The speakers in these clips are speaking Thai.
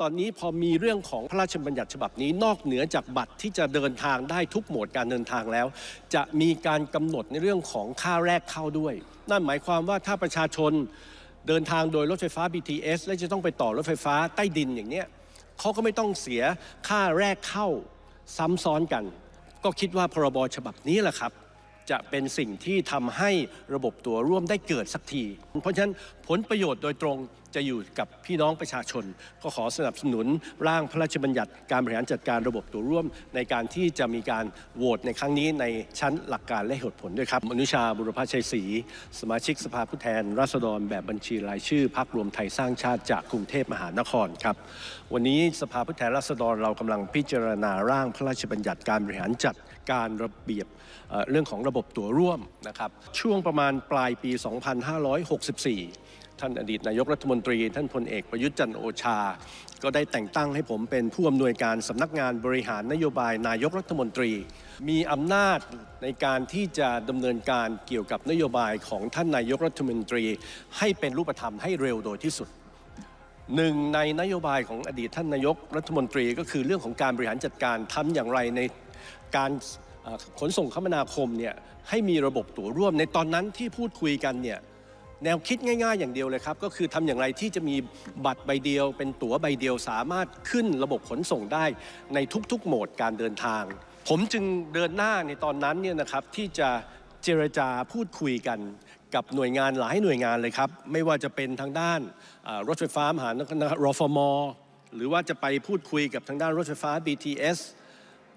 ตอนนี้พอมีเรื่องของพระราชบัญญัติฉบับนี้นอกเหนือจากบัตรที่จะเดินทางได้ทุกโหมดการเดินทางแล้ว จะมีการกำหนดในเรื่องของค่าแรกเข้าด้วย นั่นหมายความว่าถ้าประชาชนเดินทางโดยรถไฟฟ้า BTS และจะต้องไปต่อรถไฟฟ้าใต้ดินอย่างเนี้ยเขาก็ไม่ต้องเสียค่าแรกเข้าซ้ำซ้อนกัน ก็คิดว่าพรบฉบับนี้แหละครับจะเป็นสิ่งที่ทำให้ระบบตัวร่วมได้เกิดสักที เพราะฉะนั้นผลประโยชน์โดยตรงจะอยู่กับพี่น้องประชาชน ก็ขอสนับสนุนร่างพระราชบัญญัติการบริหารจัดการระบบตัวร่วม ในการที่จะมีการโหวตในครั้งนี้ในชั้นหลักการและเหตุผลด้วยครับมนุชาบุรพชัยศรีสมาชิกสภาผู้แทน ราษฎรแบบบัญชีรายชื่อพักรวมไทยสร้างชาติจากกรุงเทพมหานครครับ วันนี้สภาผู้แทนราษฎรเรากำลังพิจารณาร่างพระราชบัญญัติการบริหารจัดการระเบียบเรื่องของระบบตัวร่วมนะครับช่วงประมาณปลายปี 2564 ท่านอดีตนายกรัฐมนตรี ท่านพลเอกประยุทธ์จันโอชา ก็ได้แต่งตั้งให้ผมเป็นผู้อำนวยการสำนักงานบริหารนโยบายนายกรัฐมนตรี มีอำนาจในการที่จะดำเนินการเกี่ยวกับนโยบายของท่านนายกรัฐมนตรี ให้เป็นรูปธรรมให้เร็วโดยที่สุดหนึ่งในนโยบายของอดีตท่านนายกรัฐมนตรีก็คือเรื่องของการบริหารจัดการทำอย่างไรในการขนส่งคมนาคมเนี่ยให้มีระบบตั๋วร่วมในตอนนั้นที่พูดคุยกันเนี่ย แนวคิดง่าย ๆ อย่างเดียวเลยครับ ก็คือทำอย่างไรที่จะมีบัตรใบเดียว เป็นตั๋วใบเดียวสามารถขึ้นระบบขนส่งได้ในทุกๆ โหมดการเดินทาง ผมจึงเดินหน้าในตอนนั้นเนี่ยนะครับที่จะเจรจาพูดคุยกันกับหน่วยงานหลายหน่วยงานเลยครับ ไม่ว่าจะเป็นทางด้านรถไฟฟ้ามหานครรฟม หรือว่าจะไปพูดคุยกับทางด้านรถไฟฟ้า BTS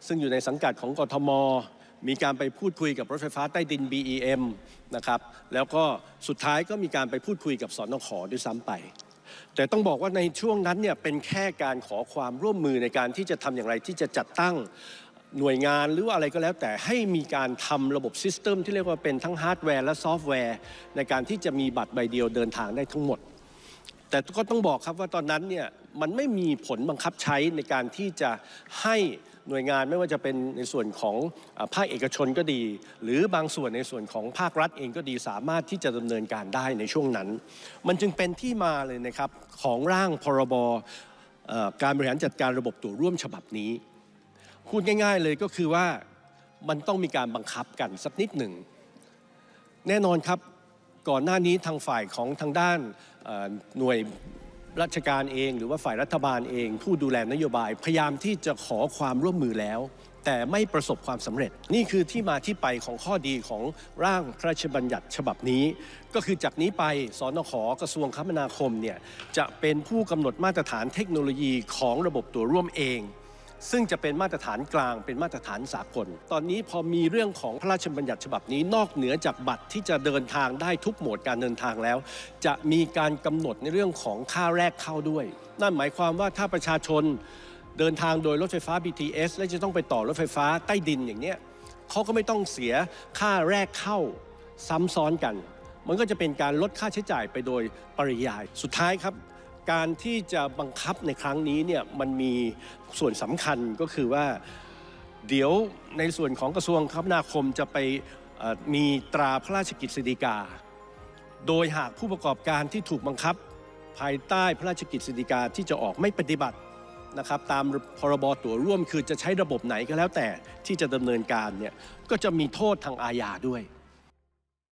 ซึ่งอยู่ในสังกัดของกทม มีการไปพูดคุยกับรถไฟฟ้าใต้ดิน BEM นะครับแล้วก็สุดท้ายก็มีการไปพูดคุยกับสอนขอด้วยซ้ำไป แต่ต้องบอกว่าในช่วงนั้นเนี่ยเป็นแค่การขอความร่วมมือในการที่จะทำอย่างไรที่จะจัดตั้งหน่วยงานหรือว่าอะไรก็แล้วแต่ให้มีการทำระบบซิสเต็มที่เรียกว่าเป็นทั้งฮาร์ดแวร์และซอฟต์แวร์ ในการที่จะมีบัตรใบเดียวเดินทางได้ทั้งหมด แต่ก็ต้องบอกครับว่าตอนนั้นเนี่ยมันไม่มีผลบังคับใช้ในการที่จะให้ หน่วยงานไม่ว่าจะเป็นในส่วนของภาคเอกชนก็ดี หรือบางส่วนในส่วนของภาครัฐเองก็ดีสามารถที่จะดำเนินการได้ในช่วงนั้น มันจึงเป็นที่มาเลยนะครับของร่างพรบการบริหารจัดการระบบตัวร่วมฉบับนี้ พูดง่าย ๆ เลยก็คือว่ามันต้องมีการบังคับกันสักนิดหนึ่ง แน่นอนครับก่อนหน้านี้ทางฝ่ายของทางด้านหน่วย ราชการเอง หรือว่าฝ่ายรัฐบาลเอง ผู้ดูแลนโยบาย พยายามที่จะขอความร่วมมือแล้ว แต่ไม่ประสบความสำเร็จ นี่คือที่มาที่ไปของข้อดีของร่างพระราชบัญญัติฉบับนี้ ก็คือจากนี้ไปสนขกระทรวงคมนาคมเนี่ยจะเป็นผู้กำหนดมาตรฐานเทคโนโลยีของระบบตัวร่วมเอง ซึ่งจะเป็นมาตรฐานกลางเป็นมาตรฐานสากล ตอนนี้พอมีเรื่องของพระราชบัญญัติฉบับนี้นอกเหนือจากบัตรที่จะเดินทางได้ทุกโหมดการเดินทางแล้ว จะมีการกำหนดในเรื่องของค่าแรกเข้าด้วย นั่นหมายความว่าถ้าประชาชนเดินทางโดยรถไฟฟ้า BTS และจะต้องไปต่อรถไฟฟ้าใต้ดินอย่างเนี้ยเขาก็ไม่ต้องเสียค่าแรกเข้าซ้ำซ้อนกัน มันก็จะเป็นการลดค่าใช้จ่ายไปโดยปริยาย สุดท้ายครับ การที่จะบังคับในครั้งนี้เนี่ยมันมีส่วนสำคัญก็คือว่า เดี๋ยวในส่วนของกระทรวงคมนาคมจะไปมีตราพระราชกิจสิกา โดยหากผู้ประกอบการที่ถูกบังคับ ภายใต้พระราชกิจสิกาที่จะออกไม่ปฏิบัตินะครับตามพรบตั๋วร่วมคือจะใช้ระบบไหนก็แล้วแต่ที่จะดำเนินการเนี่ยก็จะมีโทษทางอาญาด้วย